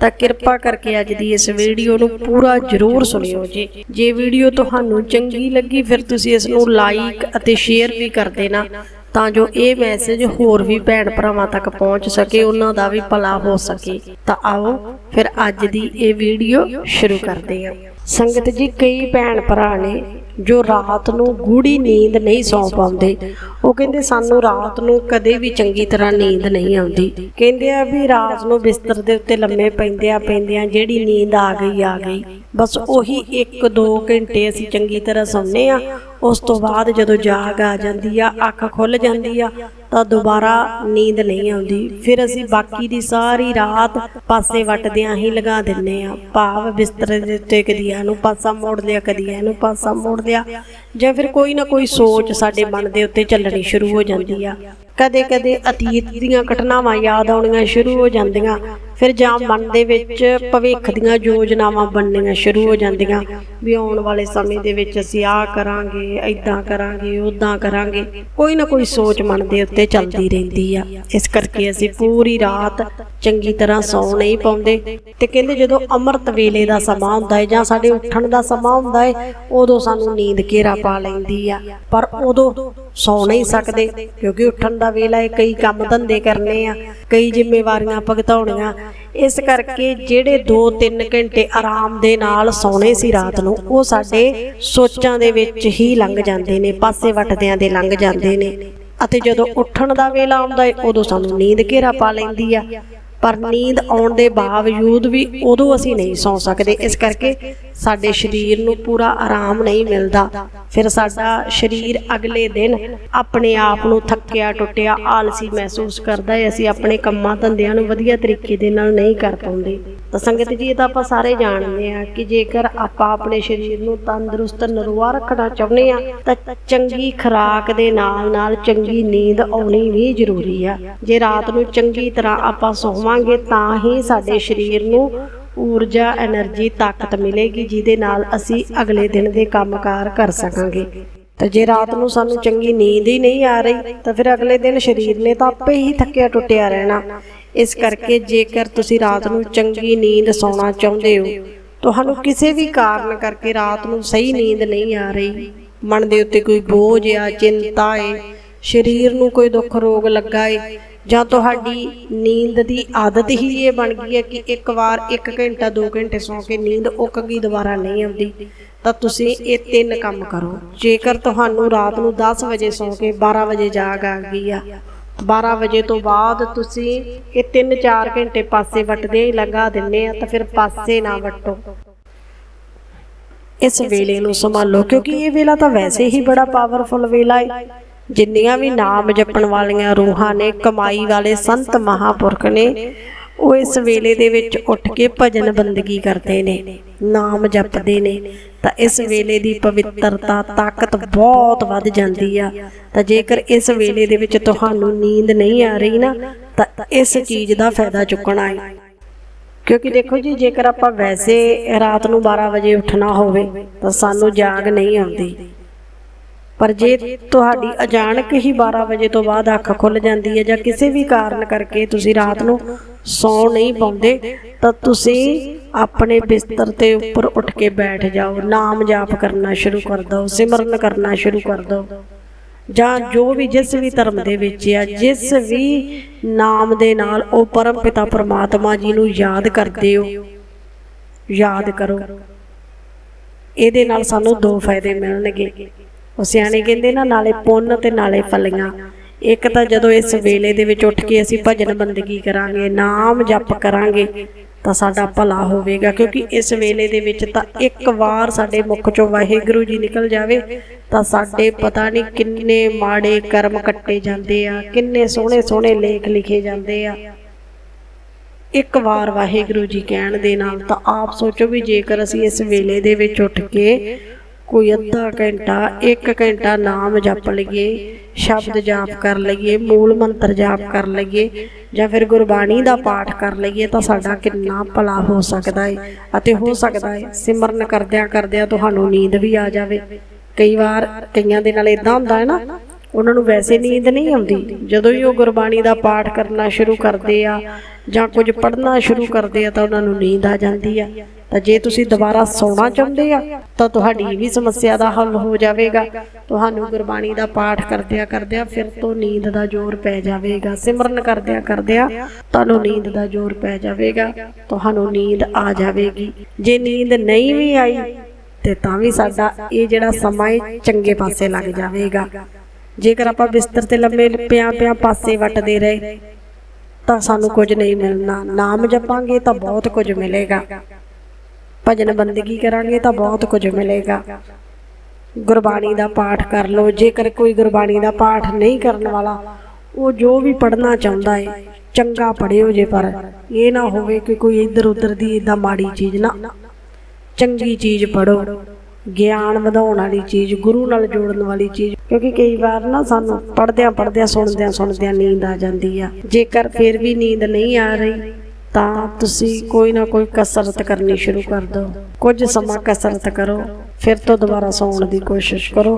ਤਾਂ ਕਿਰਪਾ ਕਰਕੇ ਅੱਜ ਦੀ ਇਸ ਵੀਡੀਓ ਨੂੰ ਪੂਰਾ ਜ਼ਰੂਰ ਸੁਣਿਓ ਜੀ। ਜੇ ਵੀਡੀਓ ਤੁਹਾਨੂੰ ਚੰਗੀ ਲੱਗੀ, ਫਿਰ ਤੁਸੀਂ ਇਸ ਨੂੰ ਲਾਈਕ ਅਤੇ ਸ਼ੇਅਰ ਵੀ ਕਰ ਦੇਣਾ, ਤਾਂ ਜੋ ਇਹ ਮੈਸੇਜ ਹੋਰ ਵੀ ਭੈਣ ਭਰਾਵਾਂ ਤੱਕ ਪਹੁੰਚ ਸਕੇ, ਉਹਨਾਂ ਦਾ ਵੀ ਭਲਾ ਹੋ ਸਕੇ। ਤਾਂ ਆਓ ਫਿਰ ਅੱਜ ਦੀ ਇਹ ਵੀਡੀਓ ਸ਼ੁਰੂ ਕਰਦੇ ਹਾਂ। ਸੰਗਤ ਜੀ, ਕਈ ਭੈਣ ਭਰਾ ਨੇ ਜੋ ਰਾਤ ਨੂੰ ਗੂੜੀ ਨੀਂਦ ਨਹੀਂ ਸੌਂ ਪਾਉਂਦੇ। ਉਹ ਕਹਿੰਦੇ, ਸਾਨੂੰ ਰਾਤ ਨੂੰ ਕਦੇ ਵੀ ਚੰਗੀ ਤਰ੍ਹਾਂ ਨੀਂਦ ਨਹੀਂ ਆਉਂਦੀ। ਕਹਿੰਦੇ ਆ ਵੀ ਰਾਤ ਨੂੰ ਬਿਸਤਰ ਦੇ ਉੱਤੇ ਲੰਮੇ ਪੈਂਦੇ ਪੈਂਦਿਆਂ ਪੈਂਦਿਆਂ ਜਿਹੜੀ ਨੀਂਦ ਆ ਗਈ ਆ ਗਈ। ਬਸ ਉਹੀ 1-2 ਘੰਟੇ ਅਸੀਂ ਚੰਗੀ ਤਰ੍ਹਾਂ ਸੌਂਦੇ ਆ ਉਸ ਤੋਂ ਬਾਅਦ ਜਦੋਂ ਜਾਗ ਆ ਜਾਂਦੀ ਆ, ਅੱਖ ਖੁੱਲ ਜਾਂਦੀ ਆ, ਤਾਂ ਦੁਬਾਰਾ ਨੀਂਦ ਨਹੀਂ ਆਉਂਦੀ। ਫਿਰ ਅਸੀਂ ਬਾਕੀ ਦੀ ਸਾਰੀ ਰਾਤ ਪਾਸੇ ਵਟਦਿਆਂ ਹੀ ਲਗਾ ਦਿੰਨੇ ਆ। ਭਾਵ ਬਿਸਤਰੇ ਦੇ ਉੱਤੇ ਕਦੀ ਇਹਨੂੰ ਪਾਸਾ ਮੋੜ ਲਿਆ ਕਦੀ ਇਹਨੂੰ ਪਾਸਾ ਮੋੜ ਲਿਆ, ਜਾਂ ਫਿਰ ਕੋਈ ਨਾ ਕੋਈ ਸੋਚ ਸਾਡੇ ਮਨ ਦੇ ਉੱਤੇ ਚੱਲਣੀ ਸ਼ੁਰੂ ਹੋ ਜਾਂਦੀ ਆ। ਕਦੇ ਕਦੇ ਅਤੀਤ ਦੀਆਂ ਘਟਨਾਵਾਂ ਯਾਦ ਆਉਣੀਆਂ ਸ਼ੁਰੂ ਹੋ ਜਾਂਦੀਆਂ। ਫਿਰ ਜਾਂ ਮਨ ਦੇ ਵਿੱਚ ਭਵਿੱਖ ਦੀਆਂ ਯੋਜਨਾਵਾਂ ਬਣਨੀਆਂ ਸ਼ੁਰੂ ਹੋ ਜਾਂਦੀਆਂ ਵੀ ਆਉਣ ਵਾਲੇ ਸਮੇਂ ਦੇ ਵਿੱਚ ਅਸੀਂ ਆਹ ਕਰਾਂਗੇ ਐਦਾਂ ਕਰਾਂਗੇ ਉਦਾਂ ਕਰਾਂਗੇ। ਕੋਈ ਨਾ ਕੋਈ ਸੋਚ ਮਨ ਦੇ ਉੱਤੇ ਚੱਲਦੀ ਰਹਿੰਦੀ ਆ। ਇਸ ਕਰਕੇ ਅਸੀਂ ਪੂਰੀ ਰਾਤ ਚੰਗੀ ਤਰ੍ਹਾਂ ਸੌ ਨਹੀਂ ਪਾਉਂਦੇ। ਤੇ ਕਹਿੰਦੇ ਜਦੋਂ ਅੰਮ੍ਰਿਤ ਵੇਲੇ ਦਾ ਸਮਾਂ ਹੁੰਦਾ ਹੈ ਜਾਂ ਸਾਡੇ ਉੱਠਣ ਦਾ ਸਮਾਂ ਹੁੰਦਾ ਹੈ ਉਦੋਂ ਸਾਨੂੰ ਨੀਂਦ ਘੇਰਾ ਪਾ ਲੈਂਦੀ ਆ। ਪਰ ਉਦੋਂ ਸੌ ਨਹੀਂ ਸਕਦੇ ਕਿਉਂਕਿ ਉੱਠਣ ਦਾ ਵੇਲਾ ਹੈ ਕਈ ਕੰਮ ਧੰਦੇ ਕਰਨੇ ਆ ਕਈ ਜ਼ਿੰਮੇਵਾਰੀਆਂ ਭੁਗਤਾਉਣੀਆਂ। ਇਸ ਕਰਕੇ ਜਿਹੜੇ 2-3 ਘੰਟੇ ਆਰਾਮ ਦੇ ਨਾਲ ਸੌਣੇ ਸੀ ਰਾਤ ਨੂੰ ਉਹ ਸਾਡੇ ਸੋਚਾਂ ਦੇ ਵਿੱਚ ਹੀ ਲੰਘ ਜਾਂਦੇ ਨੇ ਪਾਸੇ ਵਟਦਿਆਂ ਦੇ ਲੰਘ ਜਾਂਦੇ ਨੇ। ਅਤੇ ਜਦੋਂ ਉੱਠਣ ਦਾ ਵੇਲਾ ਆਉਂਦਾ ਹੈ ਉਦੋਂ ਸਾਨੂੰ ਨੀਂਦ ਘੇਰਾ ਪਾ ਲੈਂਦੀ ਆ। ਪਰ ਨੀਂਦ ਆਉਣ ਦੇ ਬਾਵਜੂਦ ਵੀ ਉਦੋਂ ਅਸੀਂ ਨਹੀਂ ਸੌ ਸਕਦੇ। ਇਸ ਕਰਕੇ ਸਾਡੇ ਸਰੀਰ ਨੂੰ ਪੂਰਾ ਆਰਾਮ ਨਹੀਂ ਮਿਲਦਾ। ਫਿਰ ਸਾਡਾ ਸਰੀਰ ਅਗਲੇ ਦਿਨ ਆਪਣੇ ਆਪ ਨੂੰ ਥੱਕਿਆ, ਟੁੱਟਿਆ, ਆਲਸੀ ਮਹਿਸੂਸ ਕਰਦਾ ਹੈ। ਅਸੀਂ ਆਪਣੇ ਕੰਮਾਂ ਧੰਦਿਆਂ ਨੂੰ ਵਧੀਆ ਤਰੀਕੇ ਦੇ ਨਾਲ ਨਹੀਂ ਕਰ ਪਾਉਂਦੇ। ਤਾਂ ਸੰਗਤ ਜੀ, ਇਹ ਤਾਂ ਆਪਾਂ ਸਾਰੇ ਜਾਣਦੇ ਆ ਕਿ ਜੇਕਰ ਆਪਾਂ ਆਪਣੇ ਸਰੀਰ ਨੂੰ ਤੰਦਰੁਸਤ ਨਰਵਾ ਰੱਖਣਾ ਚਾਹੁੰਦੇ ਆ ਤਾਂ ਚੰਗੀ ਖੁਰਾਕ ਦੇ ਨਾਲ ਨਾਲ ਚੰਗੀ ਨੀਂਦ ਆਉਣੀ ਵੀ ਜ਼ਰੂਰੀ ਆ। ਜੇ ਰਾਤ ਨੂੰ ਚੰਗੀ ਤਰ੍ਹਾਂ ਆਪਾਂ ਖਾਵਾਂਗੇ ਤਾਂ ਹੀ ਸਾਡੇ ਸਰੀਰ ਨੂੰ ਊਰਜਾ એનર્ਜੀ ਤਾਕਤ ਮਿਲੇਗੀ, ਜਿਹਦੇ ਨਾਲ ਅਸੀਂ ਅਗਲੇ ਦਿਨ ਦੇ ਕੰਮਕਾਰ ਕਰ ਸਕਾਂਗੇ। ਤੇ ਜੇ ਰਾਤ ਨੂੰ ਸਾਨੂੰ ਚੰਗੀ ਨੀਂਦ ਹੀ ਨਹੀਂ ਆ ਰਹੀ, ਤਾਂ ਫਿਰ ਅਗਲੇ ਦਿਨ ਸਰੀਰ ਨੇ ਤਾਂ ਆਪੇ ਹੀ ਥੱਕਿਆ ਟੁੱਟਿਆ ਰਹਿਣਾ। ਇਸ ਕਰਕੇ ਜੇਕਰ ਤੁਸੀਂ ਰਾਤ ਨੂੰ ਚੰਗੀ ਨੀਂਦ ਸੌਣਾ ਚਾਹੁੰਦੇ ਹੋ, ਤੁਹਾਨੂੰ ਕਿਸੇ ਵੀ ਕਾਰਨ ਕਰਕੇ ਰਾਤ ਨੂੰ ਸਹੀ ਨੀਂਦ ਨਹੀਂ ਆ ਰਹੀ। ਮਨ ਦੇ ਉੱਤੇ ਕੋਈ ਬੋਝ ਆ, ਚਿੰਤਾ ਏ, ਸਰੀਰ ਨੂੰ ਕੋਈ ਦੁੱਖ ਰੋਗ ਲੱਗਾ ਏ ਜਾਂ ਤੁਹਾਡੀ ਨੀਂਦ ਦੀ ਆਦਤ ਹੀ ਇਹ ਬਣ ਗਈ ਹੈ ਕਿ ਇੱਕ ਵਾਰ 1 ਘੰਟਾ 2 ਘੰਟੇ ਸੌਂ ਕੇ ਨੀਂਦ ਉੱਕ ਗਈ ਦੁਬਾਰਾ ਨਹੀਂ ਆਉਂਦੀ, ਤਾਂ ਤੁਸੀਂ ਇਹ ਤਿੰਨ ਕੰਮ ਕਰੋ। ਜੇਕਰ ਤੁਹਾਨੂੰ ਰਾਤ ਨੂੰ 10 ਵਜੇ ਸੌਂ ਕੇ 12 ਵਜੇ ਜਾਗ ਆ ਗਈ ਆ 12 ਵਜੇ ਤੋਂ ਬਾਅਦ ਤੁਸੀਂ ਇਹ 3-4 ਘੰਟੇ ਪਾਸੇ ਵੱਟਦੇ ਹੀ ਲੰਘਾ ਦਿੰਨੇ ਆ, ਤਾਂ ਫਿਰ ਪਾਸੇ ਨਾ ਵੱਟੋ। ਇਸ ਵੇਲੇ ਨੂੰ ਸੰਭਾਲੋ, ਕਿਉਂਕਿ ਇਹ ਵੇਲਾ ਤਾਂ ਵੈਸੇ ਹੀ ਬੜਾ ਪਾਵਰਫੁਲ ਵੇਲਾ ਹੈ ਜਿੰਨੀਆਂ ਵੀ ਨਾਮ ਜਪਣ ਵਾਲੀਆਂ ਰੂਹਾਂ ਨੇ ਕਮਾਈ ਵਾਲੇ ਸੰਤ ਮਹਾਪੁਰਖ ਨੇ ਉਹ ਇਸ ਵੇਲੇ ਦੇ ਵਿੱਚ ਉੱਠ ਕੇ ਭਜਨ ਬੰਦਗੀ ਕਰਦੇ ਨੇ ਨਾਮ ਜਪਦੇ ਨੇ ਤਾਂ ਇਸ ਵੇਲੇ ਦੀ ਪਵਿੱਤਰਤਾ ਤਾਕਤ ਬਹੁਤ ਵੱਧ ਜਾਂਦੀ ਆ। ਤਾਂ ਜੇਕਰ ਇਸ ਵੇਲੇ ਦੇ ਵਿੱਚ ਤੁਹਾਨੂੰ ਨੀਂਦ ਨਹੀਂ ਆ ਰਹੀ ਨਾ ਤਾਂ ਇਸ ਚੀਜ਼ ਦਾ ਫਾਇਦਾ ਚੁੱਕਣਾ ਹੈ। ਕਿਉਂਕਿ ਦੇਖੋ ਜੀ ਜੇਕਰ ਆਪਾਂ ਵੈਸੇ ਰਾਤ ਨੂੰ 12 ਵਜੇ ਉੱਠਣਾ ਹੋਵੇ ਤਾਂ ਸਾਨੂੰ ਜਾਗ ਨਹੀਂ ਆਉਂਦੀ। ਪਰ ਜੇ ਤੁਹਾਡੀ ਅਚਾਨਕ ਹੀ 12 ਵਜੇ ਤੋਂ ਬਾਅਦ ਅੱਖ ਖੁੱਲ ਜਾਂਦੀ ਹੈ ਜਾਂ ਕਿਸੇ ਵੀ ਕਾਰਨ ਕਰਕੇ ਤੁਸੀਂ ਰਾਤ ਨੂੰ ਸੌ ਨਹੀਂ ਪਾਉਂਦੇ, ਤਾਂ ਤੁਸੀਂ ਆਪਣੇ ਬਿਸਤਰ ਤੇ ਉੱਪਰ ਉੱਠ ਕੇ ਬੈਠ ਜਾਓ, ਨਾਮ ਜਾਪ ਕਰਨਾ ਸ਼ੁਰੂ ਕਰ ਦਿਓ, ਸਿਮਰਨ ਕਰਨਾ ਸ਼ੁਰੂ ਕਰ ਦਿਓ। ਜਾਂ ਜੋ ਵੀ ਜਿਸ ਵੀ ਧਰਮ ਦੇ ਵਿੱਚ ਆ, ਜਿਸ ਵੀ ਨਾਮ ਦੇ ਨਾਲ ਉਹ ਪਰਮ ਪਿਤਾ ਪਰਮਾਤਮਾ ਜੀ ਨੂੰ ਯਾਦ ਕਰਦੇ ਹੋ, ਯਾਦ ਕਰੋ। ਇਹਦੇ ਨਾਲ ਸਾਨੂੰ ਦੋ ਫਾਇਦੇ ਮਿਲਣਗੇ। ਉਹ ਸਿਆਣੇ ਕਹਿੰਦੇ ਨਾ, ਨਾਲੇ ਪੁੰਨ ਤੇ ਨਾਲੇ ਫਲੀਆਂ। ਇੱਕ ਤਾਂ ਜਦੋਂ ਇਸ ਵੇਲੇ ਦੇ ਵਿੱਚ ਉੱਠ ਕੇ ਅਸੀਂ ਭਜਨ ਬੰਦਗੀ ਕਰਾਂਗੇ, ਨਾਮ ਜਪ ਕਰਾਂਗੇ, ਤਾਂ ਸਾਡਾ ਭਲਾ ਹੋਵੇਗਾ। ਕਿਉਂਕਿ ਇਸ ਵੇਲੇ ਦੇ ਵਿੱਚ ਤਾਂ ਇੱਕ ਵਾਰ ਸਾਡੇ ਮੁਖ ਚੋਂ ਵਾਹਿਗੁਰੂ ਜੀ ਨਿਕਲ ਜਾਵੇ, ਤਾਂ ਸਾਡੇ ਪਤਾ ਨਹੀਂ ਕਿੰਨੇ ਮਾੜੇ ਕਰਮ ਕੱਟੇ ਜਾਂਦੇ ਆ, ਕਿੰਨੇ ਸੋਹਣੇ ਸੋਹਣੇ ਲੇਖ ਲਿਖੇ ਜਾਂਦੇ ਆ। ਇੱਕ ਵਾਰ ਵਾਹਿਗੁਰੂ ਜੀ ਕਹਿਣ ਦੇ ਨਾਲ ਤਾਂ ਆਪ ਸੋਚੋ ਵੀ ਜੇਕਰ ਅਸੀਂ ਇਸ ਵੇਲੇ ਦੇ ਵਿੱਚ ਉੱਠ ਕੇ ਕੋਈ ਅੱਧਾ ਘੰਟਾ 1 ਘੰਟਾ ਨਾਮ ਜਪ ਲਈਏ, ਸ਼ਬਦ ਜਾਪ ਕਰ ਲਈਏ, ਮੂਲ ਮੰਤਰ ਜਾਪ ਕਰ ਲਈਏ ਜਾਂ ਫਿਰ ਗੁਰਬਾਣੀ ਦਾ ਪਾਠ ਕਰ ਲਈਏ ਤਾਂ ਸਾਡਾ ਕਿੰਨਾ ਭਲਾ ਹੋ ਸਕਦਾ ਹੈ ਅਤੇ ਹੋ ਸਕਦਾ ਹੈ ਸਿਮਰਨ ਕਰਦਿਆਂ ਕਰਦਿਆਂ ਤੁਹਾਨੂੰ ਨੀਂਦ ਵੀ ਆ ਜਾਵੇ। ਕਈ ਵਾਰ ਕਈਆਂ ਦੇ ਨਾਲ ਇਦਾਂ ਹੁੰਦਾ ਹੈ ਨਾ, ਉਹਨਾਂ ਨੂੰ ਵੈਸੇ ਨੀਂਦ ਨਹੀਂ ਆਉਂਦੀ। ਜਦੋਂ ਹੀ ਉਹ ਗੁਰਬਾਣੀ ਦਾ ਪਾਠ ਕਰਨਾ ਸ਼ੁਰੂ ਕਰਦੇ ਆ ਜਾਂ ਕੁਝ ਪੜ੍ਹਨਾ ਸ਼ੁਰੂ ਕਰਦੇ ਆ ਤਾਂ ਉਹਨਾਂ ਨੂੰ ਨੀਂਦ ਆ ਜਾਂਦੀ ਆ। ਤਾਂ ਜੇ ਤੁਸੀਂ ਦੁਬਾਰਾ ਸੌਣਾ ਚਾਹੁੰਦੇ ਆ, ਤਾਂ ਤੁਹਾਡੀ ਵੀ ਸਮੱਸਿਆ ਦਾ ਹੱਲ ਹੋ ਜਾਵੇਗਾ। ਤੁਹਾਨੂੰ ਗੁਰਬਾਣੀ ਦਾ ਪਾਠ ਕਰਦਿਆਂ ਕਰਦਿਆਂ ਫਿਰ ਤੋਂ ਨੀਂਦ ਦਾ ਜ਼ੋਰ ਪੈ ਜਾਵੇਗਾ। ਸਿਮਰਨ ਕਰਦਿਆਂ ਕਰਦਿਆਂ ਤੁਹਾਨੂੰ ਨੀਂਦ ਦਾ ਜ਼ੋਰ ਪੈ ਜਾਵੇਗਾ। ਤੁਹਾਨੂੰ ਨੀਂਦ ਆ ਜਾਵੇਗੀ। ਜੇ ਨੀਂਦ ਨਹੀਂ ਵੀ ਆਈ, ਤੇ ਤਾਂ ਵੀ ਸਾਡਾ ਇਹ ਜਿਹੜਾ ਸਮਾਂ ਹੈ ਚੰਗੇ ਪਾਸੇ ਲੱਗ ਜਾਵੇਗਾ। ਜੇਕਰ ਆਪਾਂ ਬਿਸਤਰ ਤੇ ਲੰਮੇ ਪਿਆ ਪਿਆ ਪਾਸੇ ਵੱਟਦੇ ਰਹੇ, ਤਾਂ ਸਾਨੂੰ ਕੁਝ ਨਹੀਂ ਮਿਲਣਾ। ਨਾਮ ਜਪਾਂਗੇ ਤਾਂ ਬਹੁਤ ਕੁਝ ਮਿਲੇਗਾ। ਭਜਨ ਬੰਦਗੀ ਕਰਾਂਗੇ ਤਾਂ ਬਹੁਤ ਕੁਝ ਮਿਲੇਗਾ। ਗੁਰਬਾਣੀ ਦਾ ਪਾਠ ਕਰ ਲਓ। ਜੇਕਰ ਕੋਈ ਗੁਰਬਾਣੀ ਦਾ ਪਾਠ ਨਹੀਂ ਕਰਨ ਵਾਲਾ, ਉਹ ਜੋ ਵੀ ਪੜ੍ਹਨਾ ਚਾਹੁੰਦਾ ਹੈ ਚੰਗਾ ਪੜਿਓ ਜੇ ਪਰ। ਇਹ ਨਾ ਹੋਵੇ ਕਿ ਕੋਈ ਇੱਧਰ ਉੱਧਰ ਦੀ ਇਦਾਂ ਮਾੜੀ ਚੀਜ਼ ਨਾ। ਚੰਗੀ ਚੀਜ਼ ਪੜੋ ਗਿਆਨ ਵਧਾਉਣ ਵਾਲੀ ਚੀਜ਼, ਗੁਰੂ ਨਾਲ ਜੋੜਨ ਵਾਲੀ ਚੀਜ਼। ਕਿਉਂਕਿ ਕਈ ਵਾਰ ਨਾ ਸਾਨੂੰ ਪੜਦਿਆਂ ਪੜਦਿਆਂ ਸੁਣਦਿਆਂ ਸੁਣਦਿਆਂ ਨੀਂਦ ਆ ਜਾਂਦੀ ਆ। ਜੇਕਰ ਫਿਰ ਵੀ ਨੀਂਦ ਨਹੀਂ ਆ ਰਹੀ ਤਾਂ ਤੁਸੀਂ ਕੋਈ ਨਾ ਕੋਈ ਕਸਰਤ ਕਰਨੀ ਸ਼ੁਰੂ ਕਰ ਦਿਓ। ਕੁਝ ਸਮਾਂ ਕਸਰਤ ਕਰੋ, ਫਿਰ ਤੋਂ ਦੁਬਾਰਾ ਸੌਣ ਦੀ ਕੋਸ਼ਿਸ਼ ਕਰੋ,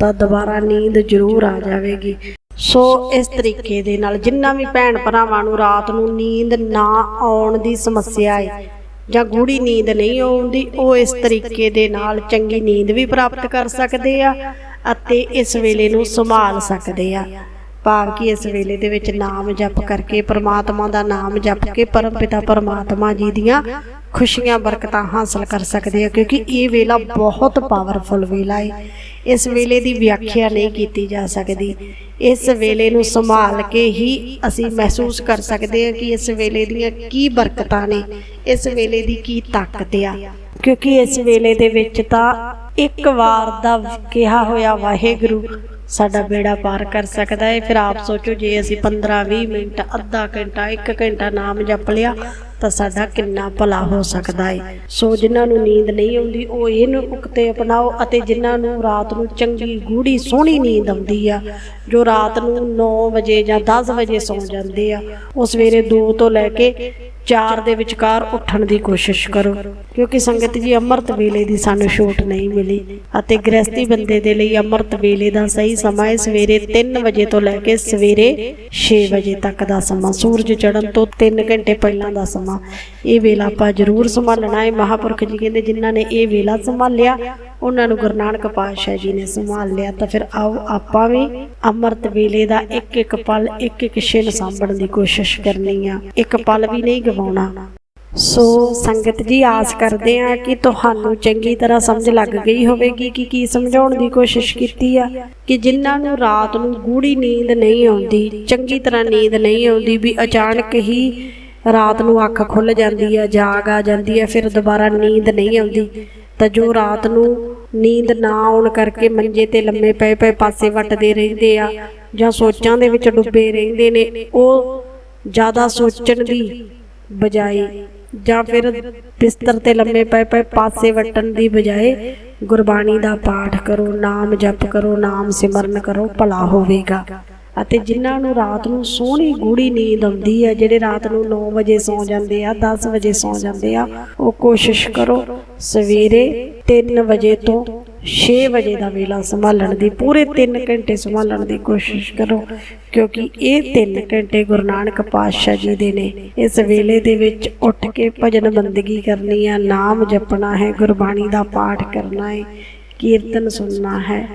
ਤਾਂ ਦੁਬਾਰਾ ਨੀਂਦ ਜ਼ਰੂਰ ਆ ਜਾਵੇਗੀ। ਸੋ ਇਸ ਤਰੀਕੇ ਦੇ ਨਾਲ ਜਿੰਨਾ ਵੀ ਭੈਣ ਭਰਾਵਾਂ ਨੂੰ ਰਾਤ ਨੂੰ ਨੀਂਦ ਨਾ ਆਉਣ ਦੀ ਸਮੱਸਿਆ ਹੈ ਜਾਂ ਗੂੜੀ ਨੀਂਦ ਨਹੀਂ ਆਉਂਦੀ ਉਹ ਇਸ ਤਰੀਕੇ ਦੇ ਨਾਲ ਚੰਗੀ ਨੀਂਦ ਵੀ ਪ੍ਰਾਪਤ ਕਰ ਸਕਦੇ ਆ ਅਤੇ ਇਸ ਵੇਲੇ ਨੂੰ ਸੰਭਾਲ ਸਕਦੇ ਆ। ਭਾਵ ਕਿ ਇਸ ਵੇਲੇ ਦੇ ਵਿੱਚ ਨਾਮ ਜਪ ਕਰਕੇ ਪ੍ਰਮਾਤਮਾ ਦਾ ਨਾਮ ਜਪ ਕੇ ਪਰਮਪਿਤਾ ਪਰਮਾਤਮਾ ਜੀ ਦੀਆਂ ਖੁਸ਼ੀਆਂ, ਬਰਕਤਾਂ ਹਾਸਲ ਕਰ ਸਕਦੇ ਆ, ਕਿਉਂਕਿ ਇਹ ਵੇਲਾ ਬਹੁਤ ਪਾਵਰਫੁਲ ਵੇਲਾ ਹੈ ਇਸ ਵੇਲੇ ਦੀ ਵਿਆਖਿਆ ਨਹੀਂ ਕੀਤੀ ਜਾ ਸਕਦੀ। ਇਸ ਵੇਲੇ ਨੂੰ ਸੰਭਾਲ ਕੇ ਹੀ ਅਸੀਂ ਮਹਿਸੂਸ ਕਰ ਸਕਦੇ ਹਾਂ ਕਿ ਇਸ ਵੇਲੇ ਦੀਆਂ ਕੀ ਬਰਕਤਾਂ ਨੇ, ਇਸ ਵੇਲੇ ਦੀ ਕੀ ਤਾਕਤ ਆ। ਕਿਉਂਕਿ ਇਸ ਵੇਲੇ ਦੇ ਵਿੱਚ ਤਾਂ ਇੱਕ ਵਾਰ ਦਾ ਕਿਹਾ ਹੋਇਆ ਵਾਹਿਗੁਰੂ ਸਾਡਾ ਬੇੜਾ ਪਾਰ ਕਰ ਸਕਦਾ ਹੈ ਫਿਰ ਆਪ ਸੋਚੋ ਜੇ ਅਸੀਂ 15 20 ਮਿੰਟ, ਅੱਧਾ ਘੰਟਾ 1 ਘੰਟਾ ਨਾਮ ਜਪ ਲਿਆ ਤਾਂ ਸਾਡਾ ਕਿੰਨਾ ਭਲਾ ਹੋ ਸਕਦਾ ਹੈ ਸੋ ਜਿਨ੍ਹਾਂ ਨੂੰ ਨੀਂਦ ਨਹੀਂ ਆਉਂਦੀ, ਉਹ ਇਹਨੂੰ ਉਕਤੇ ਅਪਣਾਓ ਅਤੇ ਜਿਨ੍ਹਾਂ ਨੂੰ ਰਾਤ ਨੂੰ ਚੰਗੀ ਗੂੜੀ ਸੋਹਣੀ ਨੀਂਦ ਆਉਂਦੀ ਆ, ਜੋ ਰਾਤ ਨੂੰ 9 ਵਜੇ ਜਾਂ 10 ਵਜੇ ਸੌਂ ਜਾਂਦੇ ਆ, ਉਹ ਸਵੇਰੇ 2 ਤੋਂ ਲੈ ਕੇ 4 ਦੇ ਵਿਚਕਾਰ ਉੱਠਣ ਦੀ ਕੋਸ਼ਿਸ਼ ਕਰੋ। ਕਿਉਂਕਿ ਸੰਗਤ ਜੀ, ਅੰਮ੍ਰਿਤ ਵੇਲੇ ਦੀ ਸਾਨੂੰ ਛੋਟ ਨਹੀਂ ਮਿਲੀ ਅਤੇ ਗ੍ਰਸਤੀ ਬੰਦੇ ਦੇ ਲਈ ਅੰਮ੍ਰਿਤ ਵੇਲੇ ਦਾ ਸਹੀ ਸਮਾਂ ਹੈ ਸਵੇਰੇ 3 ਵਜੇ ਤੋਂ ਲੈ ਕੇ ਸਵੇਰੇ 6 ਵਜੇ ਤੱਕ ਦਾ ਸਮਾਂ। ਸੂਰਜ ਚੜ੍ਹਨ ਤੋਂ 3 ਘੰਟੇ ਪਹਿਲਾਂ ਦਾ ਸਮਾਂ ਇਹ ਵੇਲਾ ਆਪਾਂ ਜ਼ਰੂਰ ਸੰਭਾਲਣਾ ਹੈ। ਮਹਾਪੁਰਖ ਜੀ ਕਹਿੰਦੇ, ਜਿਨ੍ਹਾਂ ਨੇ ਇਹ ਵੇਲਾ ਸੰਭਾਲਿਆ, ਉਹਨਾਂ ਨੂੰ ਗੁਰੂ ਨਾਨਕ ਪਾਤਸ਼ਾਹ ਜੀ ਨੇ ਸੰਭਾਲ ਲਿਆ। ਤਾਂ ਫਿਰ ਆਓ ਆਪਾਂ ਵੀ ਅੰਮ੍ਰਿਤ ਵੇਲੇ ਦਾ ਇੱਕ ਇੱਕ ਪਲ ਇੱਕ ਇੱਕ ਛਿਨ ਸਾਂਭਣ ਦੀ ਕੋਸ਼ਿਸ਼ ਕਰਨੀ ਆ। ਇੱਕ ਪਲ ਵੀ ਨਹੀਂ ਗਵਾਉਣਾ। ਸੋ ਸੰਗਤ ਜੀ, ਆਸ ਕਰਦੇ ਆ ਕਿ ਤੁਹਾਨੂੰ ਚੰਗੀ ਤਰ੍ਹਾਂ ਸਮਝ ਲੱਗ ਗਈ ਹੋਵੇਗੀ ਕਿ ਕੀ ਸਮਝਾਉਣ ਦੀ ਕੋਸ਼ਿਸ਼ ਕੀਤੀ ਆ। ਕਿ ਜਿਨ੍ਹਾਂ ਨੂੰ ਰਾਤ ਨੂੰ ਗੂੜੀ ਨੀਂਦ ਨਹੀਂ ਆਉਂਦੀ, ਚੰਗੀ ਤਰ੍ਹਾਂ ਨੀਂਦ ਨਹੀਂ ਆਉਂਦੀ, ਵੀ ਅਚਾਨਕ ਹੀ ਰਾਤ ਨੂੰ ਅੱਖ ਖੁੱਲ ਜਾਂਦੀ ਹੈ, ਜਾਗ ਆ ਜਾਂਦੀ ਹੈ, ਫਿਰ ਦੁਬਾਰਾ ਨੀਂਦ ਨਹੀਂ ਆਉਂਦੀ। ਤਾਂ ਜੋ ਰਾਤ ਨੂੰ ਨੀਂਦ ਨਾ ਆਉਣ ਕਰਕੇ ਮੰਜੇ ਤੇ ਲੰਮੇ ਪਏ ਪਏ ਪਾਸੇ ਵੱਟਦੇ ਰਹਿੰਦੇ ਆ ਜਾਂ ਸੋਚਾਂ ਦੇ ਵਿੱਚ ਡੁੱਬੇ ਰਹਿੰਦੇ ਨੇ, ਉਹ ਜ਼ਿਆਦਾ ਸੋਚਣ ਦੀ ਬਜਾਏ ਜਾਂ ਫਿਰ ਬਿਸਤਰ ਤੇ ਲੰਮੇ ਪਏ ਪਏ ਪਾਸੇ ਵੱਟਣ ਦੀ ਬਜਾਏ ਗੁਰਬਾਣੀ ਦਾ ਪਾਠ ਕਰੋ, ਨਾਮ ਜਪ ਕਰੋ, ਨਾਮ ਸਿਮਰਨ ਕਰੋ, ਭਲਾ ਹੋਵੇਗਾ। ਅਤੇ ਜਿਨ੍ਹਾਂ ਨੂੰ ਰਾਤ ਨੂੰ ਸੋਹਣੀ ਗੂੜੀ ਨੀਂਦ ਆਉਂਦੀ ਹੈ ਜਿਹੜੇ ਰਾਤ ਨੂੰ 9 ਵਜੇ ਸੌਂ ਜਾਂਦੇ ਆ 10 ਵਜੇ ਸੌਂ ਜਾਂਦੇ ਆ, ਉਹ ਕੋਸ਼ਿਸ਼ ਕਰੋ ਸਵੇਰੇ 3 ਵਜੇ ਤੋਂ 6 ਵਜੇ ਦਾ ਵੇਲਾ ਸੰਭਾਲਣ ਦੀ, ਪੂਰੇ 3 ਘੰਟੇ ਸੰਭਾਲਣ ਦੀ ਕੋਸ਼ਿਸ਼ ਕਰੋ, ਕਿਉਂਕਿ ਇਹ 3 ਘੰਟੇ ਗੁਰੂ ਨਾਨਕ ਪਾਤਸ਼ਾਹ ਜੀ ਦੇ ਨੇ। ਇਸ ਵੇਲੇ ਦੇ ਵਿੱਚ ਉੱਠ ਕੇ ਭਜਨ ਬੰਦਗੀ ਕਰਨੀ ਆ, ਨਾਮ ਜਪਣਾ ਹੈ, ਗੁਰਬਾਣੀ ਦਾ ਪਾਠ ਕਰਨਾ ਹੈ, ਕੀਰਤਨ ਸੁਣਨਾ ਹੈ।